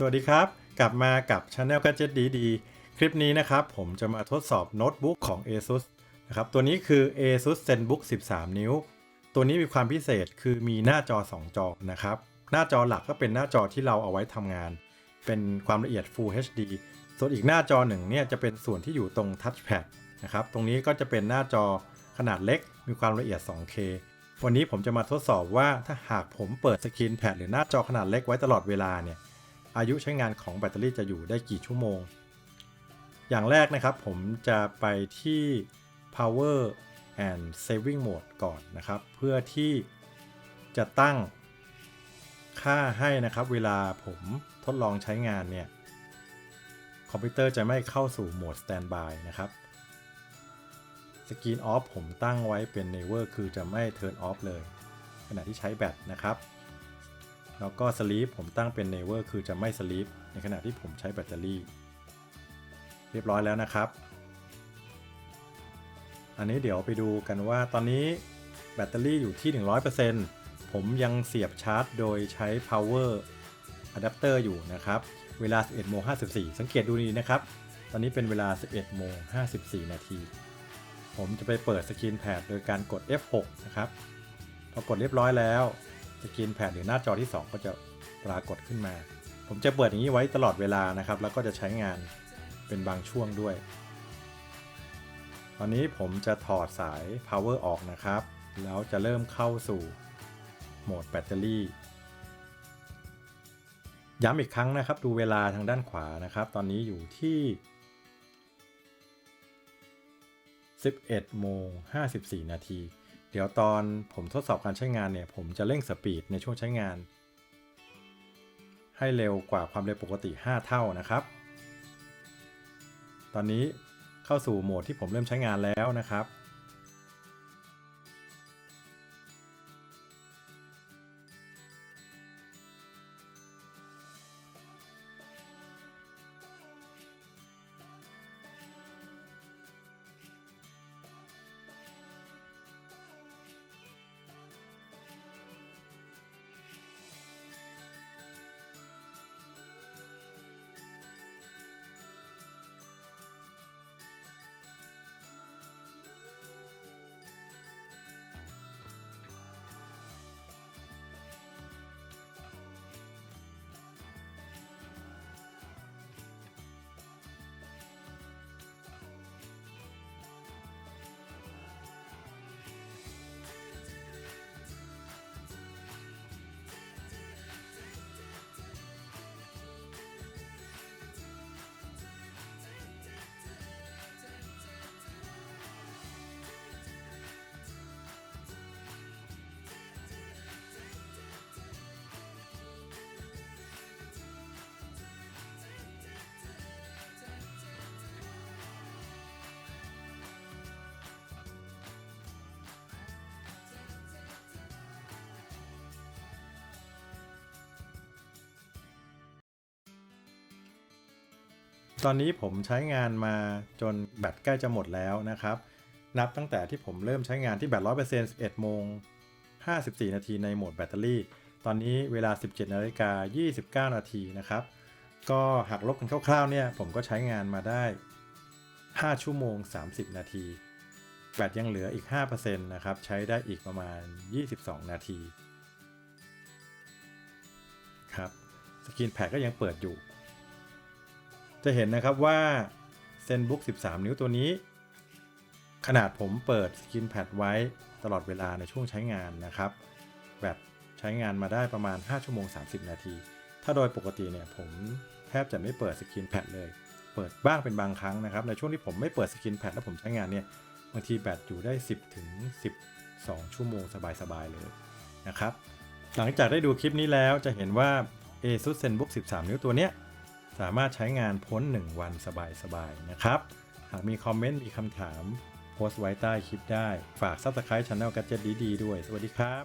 สวัสดีครับ กลับมากับ Channel Gadget ดีดีคลิปนี้นะครับ ผมจะมาทดสอบโน้ตบุ๊กของ ASUS นะครับ ตัวนี้คือ ASUS ZenBook 13 นิ้ว ตัวนี้มีความพิเศษคือมีหน้าจอ 2 จอนะครับ หน้าจอหลักก็เป็นหน้าจอที่เราเอาไว้ทำงาน เป็นความละเอียด Full HD ส่วนอีกหน้าจอหนึ่งเนี่ยจะเป็นส่วนที่อยู่ตรง Touchpad นะครับ ตรงนี้ก็จะเป็นหน้าจอขนาดเล็ก มีความละเอียด 2K วันนี้ผมจะมาทดสอบว่าถ้าหากผมเปิดสกรีนแพดหรือหน้าจอขนาดเล็กไว้ตลอดเวลาเนี่ย อายุใช้งานของแบตเตอรี่จะอยู่ได้กี่ชั่วโมง อย่างแรกนะครับผมจะไปที่ power and saving mode ก่อนนะครับ เพื่อที่จะตั้งค่าให้นะครับ เวลาผมทดลองใช้งานเนี่ย คอมพิวเตอร์จะไม่เข้าสู่โหมด standby นะครับสกรีนออฟผมตั้งไว้เป็น never คือจะไม่ turn off เลย ขณะที่ใช้แบตนะครับ แล้วก็ sleep ผมตั้งเป็น never คือจะไม่ sleep ในขณะที่ผมใช้แบตเตอรี่ เรียบร้อยแล้วนะครับ อันนี้เดี๋ยวไปดูกันว่าตอนนี้แบตเตอรี่อยู่ที่ 100%ผมยังเสียบชาร์จโดยใช้ power adapter อยู่นะครับ เวลา 11โมง54 สังเกตดูดีนะครับ ตอนนี้เป็นเวลา 11โมง54 นาที ผมจะไปเปิดสกรีนแพดโดยการกด F6 นะครับ พอกดเรียบร้อยแล้ว สกรีนแพดหรือหน้าจอที่ 2 ก็จะปรากฏขึ้นมา ผมจะเปิดอย่างนี้ไว้ตลอดเวลานะครับ แล้วก็จะใช้งานเป็นบางช่วงด้วย ตอนนี้ผมจะถอดสาย power ออกนะครับ แล้วจะเริ่มเข้าสู่โหมดแบตเตอรี่ ย้ำอีกครั้งนะครับ ดูเวลาทางด้านขวานะครับ ตอนนี้อยู่ที่ 11โมง54 นาที เดี๋ยวตอนผมทดสอบการใช้งานเนี่ยผมจะเร่งสปีดในช่วงใช้งาน ให้เร็วกว่าความเร็วปกติ 5 เท่านะครับ ตอนนี้เข้าสู่โหมดที่ผมเริ่มใช้งานแล้วนะครับ ตอนนี้ผมใช้งานมาจนแบตใกล้จะหมดแล้วนะครับ นับตั้งแต่ที่ผมเริ่มใช้งานที่แบต100% 11โมง54นาทีในโหมดแบตเตอรี่ ตอนนี้เวลา17นาฬิกา29นาทีนะครับ ก็หักลบกันคร่าวๆเนี่ยผมก็ใช้งานมาได้5ชั่วโมง30นาทีแบตยังเหลืออีก5%นะครับ ใช้ได้อีกประมาณ 22 นาที ครับ สกรีนแพดก็ยังเปิดอยู่ จะเห็นนะครับว่า ZenBook 13 นิ้วตัวนี้ ขนาดผมเปิดสกรีนแพดไว้ตลอดเวลาในช่วงใช้งานนะครับแบตใช้งานมาได้ประมาณ 5 ชั่วโมง 30 นาที ถ้าโดยปกติเนี่ยผมแทบจะไม่เปิดสกรีนแพดเลย เปิดบ้างเป็นบางครั้งนะครับ ในช่วงที่ผมไม่เปิดสกรีนแพดแล้วผมใช้งานเนี่ยบางทีแบตอยู่ได้ 10 ถึง 12 ชั่วโมงสบายๆเลยนะครับ หลังจากได้ดูคลิปนี้แล้วจะเห็นว่า ASUS ZenBook 13 นิ้วตัวเนี้ย สามารถใช้งานพ้น 1 วันสบายๆนะครับ หากมีคอมเมนต์มีคำถามโพสต์ไว้ใต้คลิปได้ ฝาก Subscribe Channel Gadget ดีๆด้วย สวัสดีครับ